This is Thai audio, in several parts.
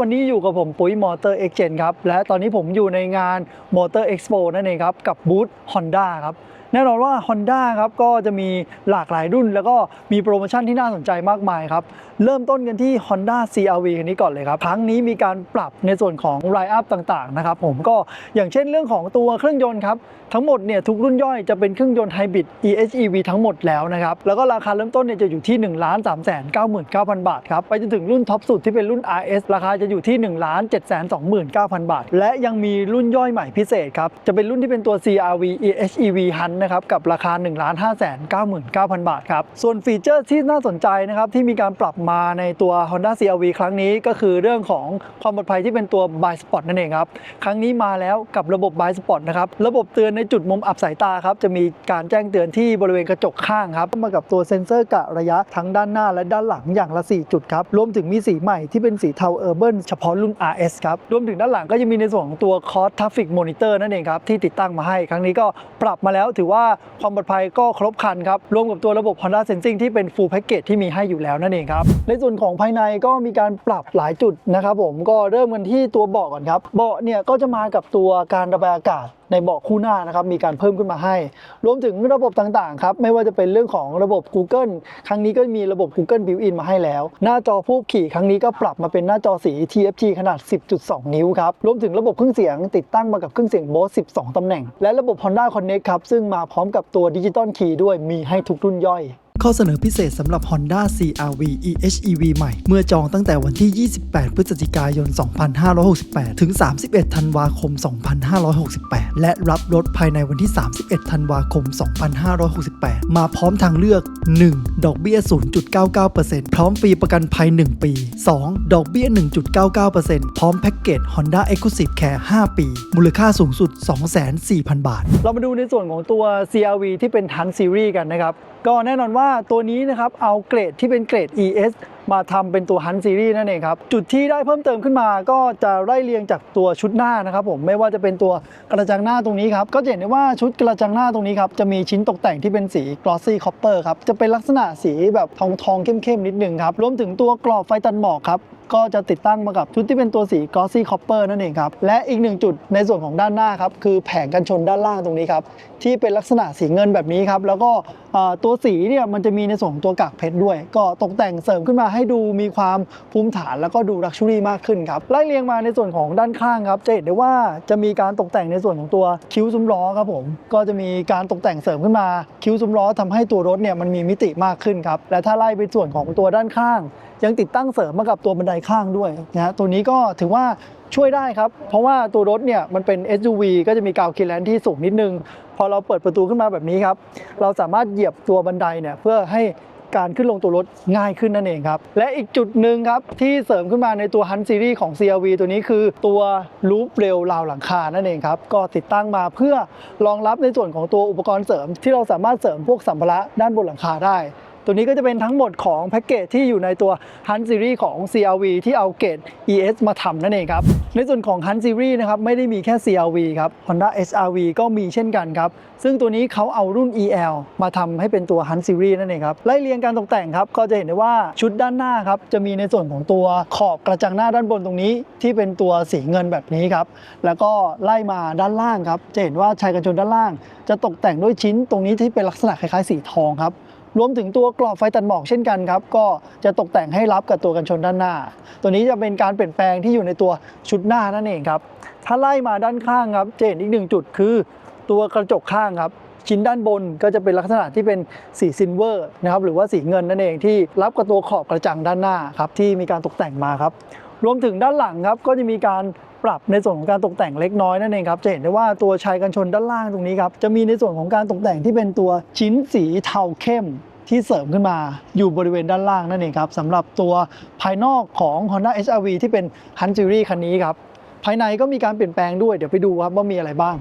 วัสดีครับวันนี้อยู่กับผมปุ้ยมอเตอร์เอ็กเจนครับและตอนนี้ผมอยู่ในงานมอเตอร์เอ็กซ์โปนั่นเองครับกับบูธ Honda ครับ แน่นอนว่า Honda ครับก็จะมีหลากหลายรุ่น แล้วก็มีโปรโมชั่นที่น่าสนใจมากมายครับเริ่มต้นกันที่ Honda CRV คันนี้ก่อนเลยครับครั้งนี้มีการปรับในส่วนของ r i อัพต่างๆนะครับผมก็อย่างเช่นเรื่องของตัวเครื่องยนต์ครับทั้งหมดเนี่ยทุกรุ่นย่อยจะเป็นเครื่องยนต์ไฮบริด EHEV ทั้งหมดแล้วนะครับแล้วก็ราคาเริ่มต้นเนี่ยจะอยู่ที่ 1 3 9 9 0 0 0 บาทครับไปจนถึงรุ่นท็อปสุดที่เป็นรุ่น RS ราคาจะอยู่ที่ 1 7 2 9 0 0 0 บาท และยังมีรุ่นย่อยใหม่พิเศษครับจะเป็นรุ่นที่เป็นตัว CRV EHEV Hunt นะครับกับราคา 1 5 9 9 0 0 0 บาทครับส่วนฟีเจอร์ที่น่าสนใจนะครับที่มีการปรับมาในตัว Honda CRV ครั้งนี้ก็คือเรื่องของความปลอดภัยที่เป็นตัว By Spot นั่นเองครับครั้งนี้มาแล้วกับระบบ By Spot นะครับระบบเตือนในจุดมุมอับสายตาครับจะมีการแจ้งเตือนที่บริเวณกระจกข้างครับมากับตัวเซ็นเซอร์กะระยะทั้งด้านหน้าและด้านหลังอย่างละ 4 จุดครับรวมถึงมีสีใหม่ที่เป็นสีเทาเออร์เบิร์นเฉพาะรุ่น RS ครับรวมถึงด้านหลังก็จะมีในส่วนของตัว Cost Traffic Monitor นั่นเองครับที่ติดตั้งมาให้ ครั้งนี้ก็ปรับมาแล้วถือว่าว่าความปลอดภัยก็ครบครันครับ รวมกับตัวระบบ Honda Sensing ที่เป็น Full Package ที่มีให้อยู่แล้วนั่นเองครับ ในส่วนของภายในก็มีการปรับหลายจุดนะครับผมก็เริ่มกันที่ตัวเบาะก่อนครับเบาะเนี่ยก็จะมากับตัวการระบายอากาศ ในเบาะคู่หน้านะครับมีการเพิ่มขึ้นมาให้ รวมถึงระบบต่างๆครับไม่ว่าจะเป็นเรื่องของระบบ Google ครั้งนี้ก็มีระบบ Google Built-in มาให้แล้ว หน้าจอผู้ขี่ครั้งนี้ก็ปรับมาเป็นหน้าจอสี TFT ขนาด 10.2 นิ้วครับรวมถึงระบบเครื่องเสียงติดตั้งมากับเครื่องเสียง Bose 12 ตำแหน่ง และระบบ Honda Connect ครับซึ่งมาพร้อมกับตัวดิจิตอลขี่ด้วยมีให้ทุกรุ่นย่อย ข้อเสนอพิเศษสำหรับ Honda CRV EHEV ใหม่ เมื่อจองตั้งแต่วันที่ 28 พฤศจิกายน 2568 ถึง 31 ธันวาคม 2568 และรับรถภายในวันที่ 31 ธันวาคม 2568 มาพร้อมทางเลือก 1. ดอกเบี้ย 0.99%พร้อมฟรีประกันภัย 1 ปี 2. ดอกเบี้ย 1.99%พร้อมแพ็กเกจ Honda Exclusive Care 5 ปี มูลค่าสูงสุด204,000 บาท เรามาดูในส่วนของตัว CRV ที่เป็น Hunt Series กันนะครับ ก็แน่นอนว่าตัวนี้นะครับเอาเกรดที่เป็นเกรด ES มาทำเป็นตัว Hunt Series นั่นเองครับ จุดที่ได้เพิ่มเติมขึ้นมาก็จะไล่เรียงจากตัวชุดหน้านะครับผมไม่ว่าจะเป็นตัวกระจังหน้าตรงนี้ครับ ก็จะเห็นได้ว่าชุดกระจังหน้าตรงนี้ครับ จะมีชิ้นตกแต่งที่เป็นสี glossy copper ครับ จะเป็นลักษณะสีแบบทองทองๆเข้มๆนิดนึงครับ รวมถึงตัวกรอบไฟตันหมอกครับก็จะติดตั้งมากับชุดที่เป็นตัวสี glossy copper นั่นเองครับ และอีกหนึ่งจุดในส่วนของด้านหน้าครับ คือแผงกันชนด้านล่างตรงนี้ครับ ที่เป็นลักษณะสีเงินแบบนี้ครับ แล้วก็ตัวสีเนี่ยมันจะมีในส่วนของตัวกากเพชรด้วย ก็ตกแต่งเสริมขึ้นมาให้ดูมีความภูมิฐานแล้วก็ดูลักชัวรี่มากขึ้นครับไล่เรียงมาในส่วนของด้านข้างครับจะเห็นได้ว่าจะมีการตกแต่งในส่วนของตัวคิ้วซุ้มล้อครับผมก็จะมีการตกแต่งเสริมขึ้นมาคิ้วซุ้มล้อทำให้ตัวรถเนี่ยมันมีมิติมากขึ้นครับและถ้าไล่ไปส่วนของตัวด้านข้าง ยังติดตั้งเสริมมากับตัวบันไดข้างด้วยนะตัวนี้ก็ถือว่าช่วยได้ครับ เพราะว่าตัวรถเนี่ยมันเป็น SUV ก็จะมีกาวคิลแลนที่สูงนิดนึง พอเราเปิดประตูขึ้นมาแบบนี้ครับ เราสามารถเหยียบตัวบันไดเนี่ยเพื่อให้ การขึ้นลงตัวรถง่ายขึ้นนั่นเองครับ และอีกจุดหนึ่งครับ ที่เสริมขึ้นมาในตัวฮันซีรีส์ของ CRV ตัวนี้คือตัวลูปเรลราวหลังคานั่นเองครับ ก็ติดตั้งมาเพื่อรองรับในส่วนของตัวอุปกรณ์เสริม ที่เราสามารถเสริมพวกสัมภาระด้านบนหลังคาได้ ตัวนี้ก็จะเป็นทั้งหมดของแพ็กเกจที่อยู่ในตัว Hunt Series ของ CRV ที่เอาเกรด ES มาทำนั่นเองครับ ในส่วนของ Hunt Series นะครับไม่ได้มีแค่ CRV ครับ Honda SRV ก็มีเช่นกันครับ ซึ่งตัวนี้เขาเอารุ่น EL มาทำให้เป็นตัว Hunt Series นั่นเองครับไล่เรียงการตกแต่งครับ ก็จะเห็นได้ว่าชุดด้านหน้าครับจะมีในส่วนของตัวขอบกระจังหน้าด้านบนตรงนี้ ที่เป็นตัวสีเงินแบบนี้ครับแล้วก็ไล่มาด้านล่างครับจะเห็นว่าชายกันชนด้านล่าง จะตกแต่งด้วยชิ้นตรงนี้ที่เป็นลักษณะคล้ายๆสีทองครับ รวมถึงตัวกรอบไฟตัดหมอกเช่นกันครับ ก็จะตกแต่งให้รับกับตัวกันชนด้านหน้า ตัวนี้จะเป็นการเปลี่ยนแปลงที่อยู่ในตัวชุดหน้านั่นเองครับ ถ้าไล่มาด้านข้างครับจะเห็นอีกหนึ่งจุดคือ ตัวกระจกข้างครับ ชิ้นด้านบนก็จะเป็นลักษณะที่เป็นสีซิลเวอร์นะครับหรือว่าสีเงินนั่นเองที่รับกับตัวขอบกระจังด้านหน้าครับที่มีการตกแต่งมาครับรวมถึงด้านหลังครับก็จะมีการ ปรับในส่วนของการตกแต่งเล็กน้อยนั่นเองครับจะเห็นได้ว่าตัวชายกันชนด้านล่างตรงนี้ครับจะมีในส่วนของการตกแต่งที่เป็นตัวชิ้นสีเทาเข้มที่เสริมขึ้นมาอยู่บริเวณด้านล่างนั่นเองครับสำหรับตัวภายนอกของ Honda HR-V ที่เป็น Hunt Series คันนี้ครับภายในก็มีการเปลี่ยนแปลงด้วยเดี๋ยวไปดูครับว่ามีอะไรบ้าง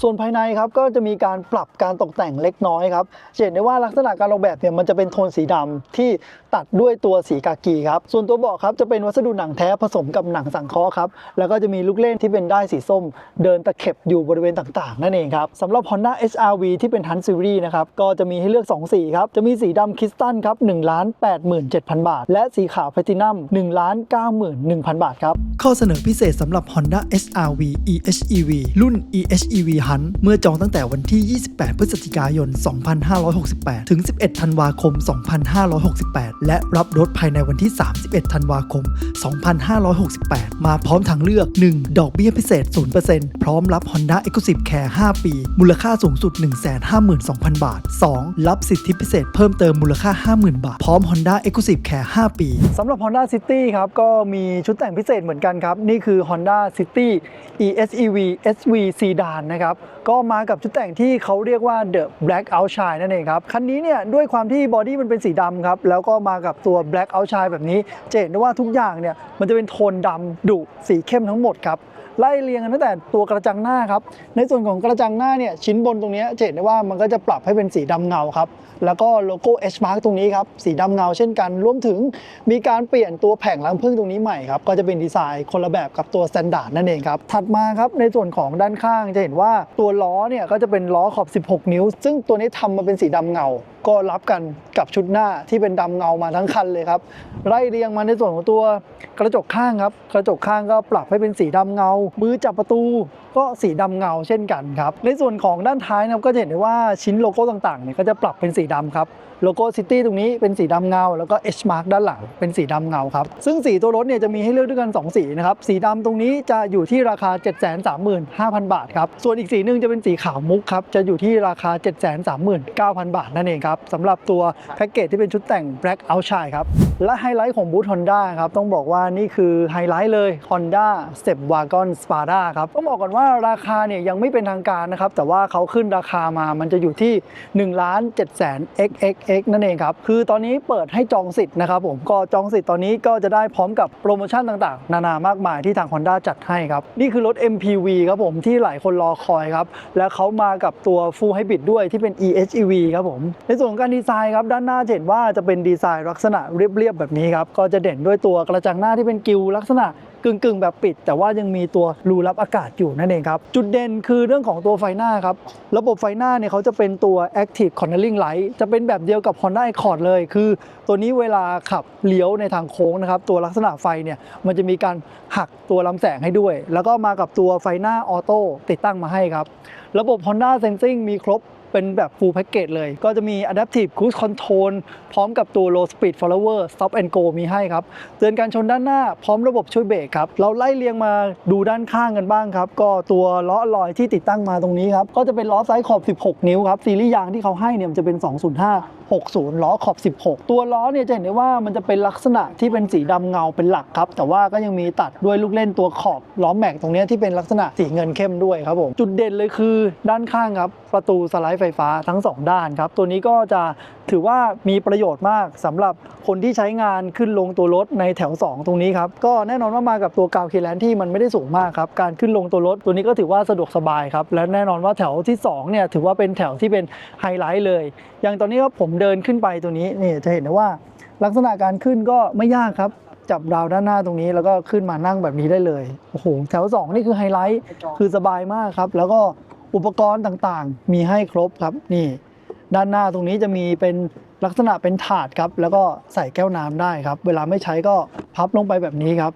ส่วนภายในครับก็จะมีการปรับการตกแต่งเล็กน้อยครับจะเห็นได้ว่าลักษณะการออกแบบเนี่ยมันจะเป็นโทนสีดำที่ตัดด้วยตัวสีกากีครับส่วนตัวเบาะครับจะเป็นวัสดุหนังแท้ผสมกับหนังสังเคราะห์ครับแล้วก็จะมีลูกเล่นที่เป็นได้ายสีส้ม เดินตะเข็บอยู่บริเวณต่างๆ นั่นเองครับสำหรับ Honda HRV ที่เป็น Hunt Series นะครับก็จะมีให้เลือก 2 สีครับจะมีสีดำคริสตัลครับ1ล้าน87,000 บาท และสีขาวแพลตินัม1ล้าน91,000 บาทครับข้อเสนอพิเศษสำหรับ Honda HRV EHEV รุ่น EHEV Hunt เมื่อจองตั้งแต่วันที่ 28 พฤศจิกายน 2568 ถึง 11 ธันวาคม 2568 และรับรถภายในวันที่ 31 ธันวาคม 2568 มาพร้อมทางเลือก 1. ดอกเบี้ยพิเศษ 0%พร้อมรับ Honda Exclusive Care 5 ปี มูลค่าสูงสุด 152,000 บาท 2. รับสิทธิพิเศษเพิ่มเติมมูลค่า 50,000 บาท พร้อม Honda Exclusive Care 5 ปีสำหรับ Honda City ครับ ก็มีชุดแต่งพิเศษเหมือนกันครับ นี่คือ Honda City ESEV SV Sedan นะครับก็มากับชุดแต่งที่เขาเรียกว่า The Black Outshine นั่นเองครับ คันนี้เนี่ยด้วยความที่บอดี้มันเป็นสีดำครับ แล้วก็มากับตัว Black Outshine แบบนี้ จะเห็นได้ว่าทุกอย่างเนี่ยมันจะเป็นโทนดำดุสีเข้มทั้งหมดครับ ไล่เรียงกันตั้งแต่ตัวกระจังหน้าครับ ในส่วนของกระจังหน้าเนี่ยชิ้นบนตรงนี้จะเห็นได้ว่ามันก็จะปรับให้เป็นสีดำเงาครับ แล้วก็โลโก้ H Mark ตรงนี้ครับ สีดำเงาเช่นกัน รวมถึงมีการเปลี่ยนตัวแผงรังผึ้งตรงนี้ใหม่ครับ ก็จะเป็นดีไซน์คนละแบบกับตัว s t ต n d า r d นั่นเองครับ ถัดมาครับในส่วนของด้านข้างจะเห็นว่าตัวล้อเนี่ยก็จะเป็นล้อขอบ 16 นิ้ว ซึ่งตัวนี้ทำมาเป็นสีดำเงา ก็รับกันกับชุดหน้าที่เป็นดำเงามาทั้งคันเลยครับ ไล่เรียงมาในส่วนของตัวกระจกข้างครับ กระจกข้างก็ปรับให้เป็นสีดำเงามือจับประตูก็สีดำเงาเช่นกันครับ ในส่วนของด้านท้ายนะครับก็จะเห็นได้ว่าชิ้นโลโก้ต่างๆเนี่ยก็จะปรับเป็นสีดำครับโลโก้ซิตี้ตรงนี้เป็นสีดำเงา แล้วก็ H mark ด้านหลังเป็นสีดำเงาครับ ซึ่งสีตัวรถเนี่ยจะมีให้เลือกด้วยกัน 2 สีนะครับ สีดำตรงนี้จะอยู่ที่ราคา 735,000 บาทครับ ส่วนอีกสีหนึ่งจะเป็นสีขาวมุกครับ จะอยู่ที่ราคา 739,000 บาทนั่นเองครับสำหรับตัวแพ็กเกจที่เป็นชุดแต่ง Black Outshine ครับ และไฮไลท์ของบูธ Honda ครับ ต้องบอกว่านี่คือไฮไลท์เลย Honda Step Wagon Spada ครับต้องบอกก่อนว่าราคาเนี่ยยังไม่เป็นทางการนะครับ แต่ว่าเขาขึ้นราคามามันจะอยู่ที่1ล้าน7แสน XXX นั่นเองครับ คือตอนนี้เปิดให้จองสิทธิ์นะครับผมก็จองสิทธิ์ตอนนี้ก็จะได้พร้อมกับโปรโมชั่นต่างๆ นานามากมายที่ทาง Honda จัดให้ครับ นี่คือรถ MPV ครับผมที่หลายคนรอคอยครับ และเขามากับตัว Full Hybrid ด้วยที่เป็น EHEV ครับผม ในส่วนของการดีไซน์ครับด้านหน้าเห็นว่าจะเป็นดีไซน์ลักษณะเรียบๆแบบนี้ครับก็จะเด่นด้วยตัวกระจังหน้าที่เป็นกิวลักษณะ กึ่งกึ่งๆแบบปิด แต่ว่ายังมีตัวรูรับอากาศอยู่นั่นเองครับ จุดเด่นคือเรื่องของตัวไฟหน้าครับ ระบบไฟหน้าเนี่ยเขาจะเป็นตัว Active Cornering Light จะเป็นแบบเดียวกับ Honda Accord เลย คือ ตัวนี้เวลาขับเลี้ยวในทางโค้งนะครับ ตัวลักษณะไฟเนี่ยมันจะมีการหักตัวลำแสงให้ด้วย แล้วก็มากับตัวไฟหน้าออโต้ติดตั้งมาให้ครับ ระบบ Honda Sensing มีครบ เป็นแบบ full package เลย ก็จะมี adaptive cruise control พร้อมกับตัว low speed follower stop and go มีให้ครับ เตือนการชนด้านหน้าพร้อมระบบช่วยเบรกครับ เราไล่เรียงมาดูด้านข้างกันบ้างครับ ก็ตัวล้อลอยที่ติดตั้งมาตรงนี้ครับ ก็จะเป็นล้อไซส์ขอบ 16 นิ้วครับ ซีรีส์ยางที่เขาให้เนี่ยมันจะเป็น 205 60 ล้อขอบ 16 ตัวล้อเนี่ยจะเห็นได้ว่ามันจะเป็นลักษณะที่เป็นสีดำเงาเป็นหลักครับ แต่ว่าก็ยังมีตัดด้วยลูกเล่นตัวขอบล้อแม็กตรงนี้ที่เป็นลักษณะสีเงินเข้มด้วยครับผมจุดเด่นเลยคือด้านข้างครับประตูสไลด์ไฟไฟฟ้าทั้ง 2 ด้านครับ ตัวนี้ก็จะถือว่ามีประโยชน์มากสำหรับคนที่ใช้งานขึ้นลงตัวรถในแถว 2 ตรงนี้ครับ ก็แน่นอนว่ามากับตัวกาวเคแลนที่มันไม่ได้สูงมากครับ การขึ้นลงตัวรถตัวนี้ก็ถือว่าสะดวกสบายครับ และแน่นอนว่าแถวที่2เนี่ยถือว่าเป็นแถวที่เป็นไฮไลท์เลย อย่างตอนนี้ครับผมเดินขึ้นไปตัวนี้นี่จะเห็นได้ว่าลักษณะการขึ้นก็ไม่ยากครับจับราวด้านหน้าตรงนี้แล้วก็ขึ้นมานั่งแบบนี้ได้เลย โอ้โห แถว 2 นี่คือไฮไลท์ คือสบายมากครับ แล้วก็ อุปกรณ์ต่างๆ มีให้ครบครับนี่ ด้านหน้าตรงนี้จะมีเป็นลักษณะเป็นถาดครับ แล้วก็ใส่แก้วน้ำได้ครับ เวลาไม่ใช้ก็พับลงไปแบบนี้ครับ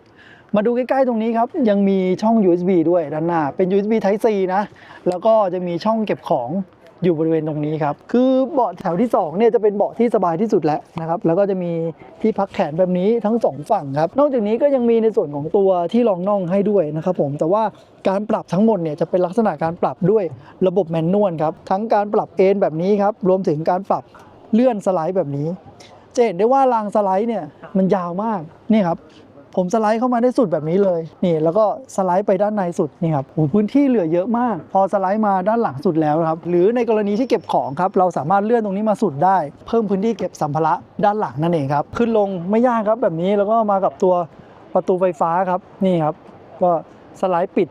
มาดูใกล้ๆตรงนี้ครับ ยังมีช่อง USB ด้วยด้านหน้าเป็น USB Type C นะแล้วก็จะมีช่องเก็บของ อยู่บริเวณตรงนี้ครับ คือเบาะแถวที่2เนี่ยจะเป็นเบาะที่สบายที่สุดแล้วนะครับ แล้วก็จะมีที่พักแขนแบบนี้ทั้งสองฝั่งครับ นอกจากนี้ก็ยังมีในส่วนของตัวที่รองน่องให้ด้วยนะครับผม แต่ว่าการปรับทั้งหมดเนี่ยจะเป็นลักษณะการปรับด้วยระบบแมนนวลครับ ทั้งการปรับเอนแบบนี้ครับ รวมถึงการปรับเลื่อนสไลด์แบบนี้ จะเห็นได้ว่ารางสไลด์เนี่ยมันยาวมาก นี่ครับ ผมสไลด์เข้ามาได้สุดแบบนี้เลยนี่แล้วก็สไลด์ไปด้านในสุดนี่ครับโอ้พื้นที่เหลือเยอะมาก พอสไลด์มาด้านหลังสุดแล้วครับหรือในกรณีที่เก็บของครับเราสามารถเลื่อนตรงนี้มาสุดได้ เพิ่มพื้นที่เก็บสัมภาระด้านหลังนั่นเองครับขึ้นลงไม่ยากครับแบบนี้แล้วก็มากับตัวประตูไฟฟ้าครับนี่ครับ ก็สไลด์ปิด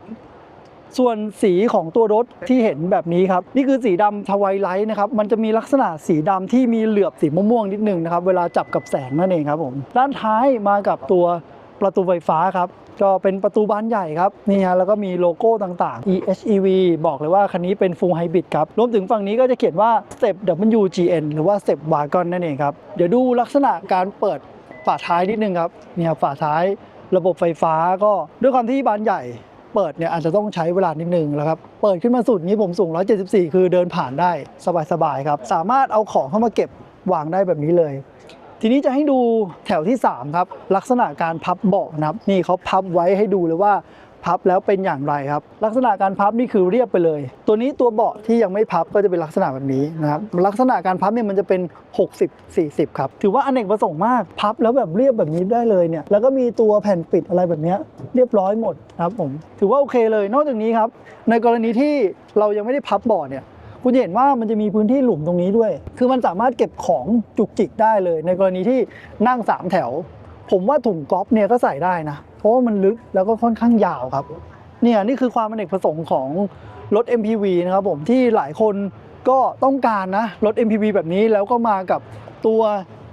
ส่วนสีของตัวรถที่เห็นแบบนี้ครับ นี่คือสีดำทวายไลท์นะครับ มันจะมีลักษณะสีดำที่มีเหลือบสีม่วงๆนิดนึงนะครับ เวลาจับกับแสงนั่นเองครับผม ด้านท้ายมากับตัว ประตูไฟฟ้าครับ ก็เป็นประตูบานใหญ่ครับนี่ฮะแล้วก็มีโลโก้ต่างๆ EHEV บอกเลยว่าคันนี้เป็น Full Hybrid ครับ รวมถึงฝั่งนี้ก็จะเขียนว่า Step WGN หรือว่า Step Wagon นั่นเองครับ เดี๋ยวดูลักษณะการเปิดฝาท้ายนิดนึงครับเนี่ยฝาท้ายระบบไฟฟ้าก็ด้วยความที่บานใหญ่เปิดเนี่ยอาจจะต้องใช้เวลานิดนึงแล้วครับ เปิดขึ้นมาสุดนี้ผมสูง 174 คือเดินผ่านได้สบายๆครับ สามารถเอาของเข้ามาเก็บวางได้แบบนี้เลย ทีนี้จะให้ดูแถวที่ 3 ครับ ลักษณะการพับเบาะนะครับนี่เขาพับไว้ให้ดูเลยว่าพับแล้วเป็นอย่างไรครับ ลักษณะการพับนี่คือเรียบไปเลย ตัวนี้ตัวเบาะที่ยังไม่พับก็จะเป็นลักษณะแบบนี้นะครับลักษณะการพับเนี่ยมันจะเป็น 60 40 ครับถือว่าอเนกประสงค์มากพับแล้วแบบเรียบแบบนี้ได้เลยเนี่ยแล้วก็มีตัวแผ่นปิดอะไรแบบนี้เรียบร้อยหมดครับผมถือว่าโอเคเลย นอกจากนี้ครับในกรณีที่เรายังไม่ได้พับเบาะเนี่ย คุณจะเห็นว่ามันจะมีพื้นที่หลุมตรงนี้ด้วย คือมันสามารถเก็บของจุกจิกได้เลย ในกรณีที่นั่ง 3 แถว ผมว่าถุงก๊อฟเนี่ยก็ใส่ได้นะ เพราะว่ามันลึกแล้วก็ค่อนข้างยาวครับ เนี่ยนี่คือความอเนกประสงค์ของรถ MPV นะครับผมที่หลายคนก็ต้องการนะรถ MPV แบบนี้แล้วก็มากับตัว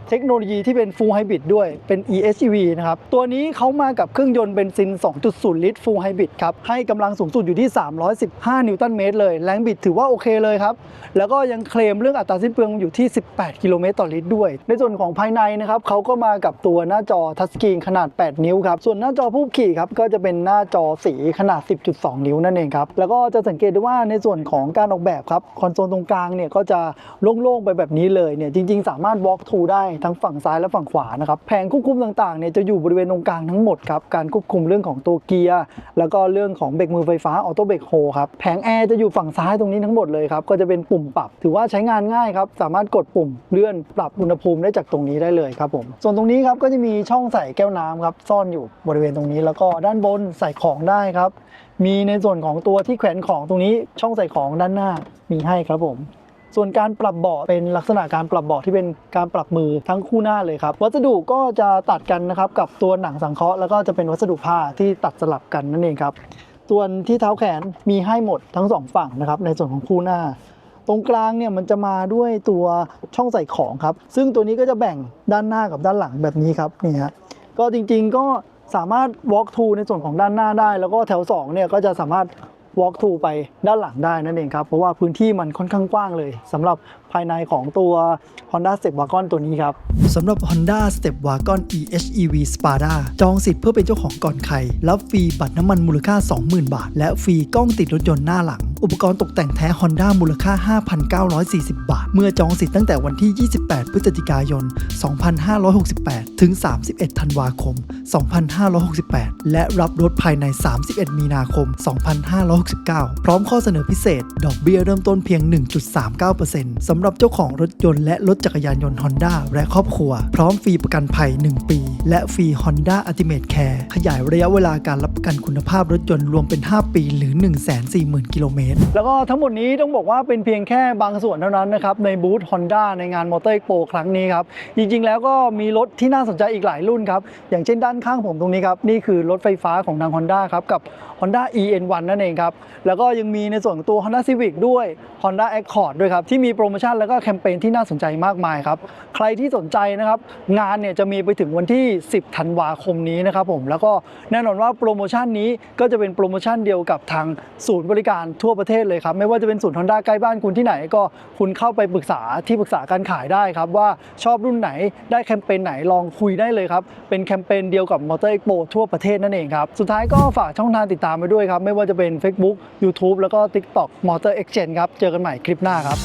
เทคโนโลยีที่เป็น Full Hybrid ด้วยเป็น EHEV นะครับ ตัวนี้เขามากับเครื่องยนต์เบนซิน 2.0 ลิตร Full Hybrid ครับ ให้กำลังสูงสุดอยู่ที่ 315 นิวตันเมตรเลย แรงบิดถือว่าโอเคเลยครับ แล้วก็ยังเคลมเรื่องอัตราสิ้นเปลืองอยู่ที่ 18 กิโลเมตรต่อลิตรด้วย ในส่วนของภายในนะครับเขาก็มากับตัวหน้าจอทัชสกรีนขนาด 8 นิ้วครับ ส่วนหน้าจอผู้ขี่ครับก็จะเป็นหน้าจอสีขนาด 10.2 นิ้วนั่นเองครับ แล้วก็จะสังเกตได้ว่าในส่วนของการออกแบบครับคอนโซลตรงกลางเนี่ยก็จะโล่งๆไปแบบนี้เลยเนี่ยจริง ๆ สามารถ walk through ได้ทั้งฝั่งซ้ายและฝั่งขวานะครับแผงควบคุมต่างๆเนี่ยจะอยู่บริเวณตรงกลางทั้งหมดครับการควบคุมเรื่องของตัวเกียร์แล้วก็เรื่องของเบรกมือไฟฟ้าออโต้เบรกโฮครับแผงแอร์จะอยู่ฝั่งซ้ายตรงนี้ทั้งหมดเลยครับก็จะเป็นปุ่มปรับ ถือว่าใช้งานง่ายครับสามารถกดปุ่มเลื่อนปรับอุณหภูมิได้จากตรงนี้ได้เลยครับผมส่วนตรงนี้ครับก็จะมีช่องใส่แก้วน้ำครับซ่อนอยู่บริเวณตรงนี้ แล้วก็ด้านบนใส่ของได้ครับมีในส่วนของตัวที่แขวนของตรงนี้ช่องใส่ของด้านหน้ามีให้ครับผม ส่วนการปรับเบาะเป็นลักษณะการปรับเบาะที่เป็นการปรับมือทั้งคู่หน้าเลยครับ วัสดุก็จะตัดกันนะครับกับตัวหนังสังเคราะห์แล้วก็จะเป็นวัสดุผ้าที่ตัดสลับกันนั่นเองครับส่วนที่เท้าแขนมีให้หมดทั้งสองฝั่งนะครับในส่วนของคู่หน้า ตรงกลางเนี่ยมันจะมาด้วยตัวช่องใส่ของครับ ซึ่งตัวนี้ก็จะแบ่งด้านหน้ากับด้านหลังแบบนี้ครับนี่ฮะก็จริงๆก็สามารถ walk through ในส่วนของด้านหน้าได้ แล้วก็แถว2เนี่ยก็จะสามารถ walk through ไปด้านหลังได้นั่นเองครับ เพราะว่าพื้นที่มันค่อนข้างกว้างเลยสำหรับภายในของตัว Honda Step Wagon ตัวนี้ครับสำหรับ Honda Step Wagon EHEV Spada จองสิทธิ์เพื่อเป็นเจ้าของก่อนใคร รับฟรีบัตรน้ำมันมูลค่า 20,000 บาท และฟรีกล้องติดรถยนต์หน้าหลัง อุปกรณ์ตกแต่งแท้ Honda มูลค่า 5,940 บาท เมื่อจองสิทธิ์ตั้งแต่วันที่ 28 พฤศจิกายน 2568 ถึง 31 ธันวาคม 2568 และรับรถภายใน 31 มีนาคม 2569 พร้อมข้อเสนอพิเศษ ดอกเบี้ยเริ่มต้นเพียง 1.39%สำหรับเจ้าของรถยนต์และรถจักรยานยนต์ Honda และครอบครัว พร้อมฟรีประกันภัย 1 ปี และฟรี Honda Ultimate Care ขยายระยะเวลาการรับประกันคุณภาพรถยนต์รวมเป็น 5 ปีหรือ 140,000 กิโลเมตรแล้วก็ทั้งหมดนี้ต้องบอกว่าเป็นเพียงแค่บางส่วนเท่านั้นนะครับในบูธ Honda ในงาน Motor Expo ครั้งนี้ครับ จริงๆ แล้วก็มีรถที่น่าสนใจอีกหลายรุ่นครับ อย่างเช่นด้านข้างผมตรงนี้ครับ นี่คือรถไฟฟ้าของทาง Honda ครับ กับ Honda EN1 นั่นเองครับ แล้วก็ยังมีในส่วนของตัว Honda Civic ด้วย Honda Accord ด้วยครับ ที่มีโปรโมชั่นแล้วก็แคมเปญที่น่าสนใจมากมายครับ ใครที่สนใจนะครับงานเนี่ยจะมีไปถึงวันที่ 10 ธันวาคมนี้นะครับผมแล้วก็แน่นอนว่าโปรโมชั่นนี้ก็จะเป็นโปรโมชั่นเดียวกับทางศูนย์บริการทั่วประเทศเลยครับ ไม่ว่าจะเป็นศูนย์ทอนด้าใกล้บ้านคุณที่ไหนก็คุณเข้าไปปรึกษาที่ปรึกษาการขายได้ครับ ว่าชอบรุ่นไหนได้แคมเปญไหนลองคุยได้เลยครับ เป็นแคมเปญเดียวกับมอเตอร์เอ็กโปทั่วประเทศนั่นเองครับ สุดท้ายก็ฝากช่องทางติดตามไปด้วยครับ ไม่ว่าจะเป็น Facebook YouTube แล้วก็ TikTok Motor Exchange ครับเจอกันใหม่คลิปหน้าครับ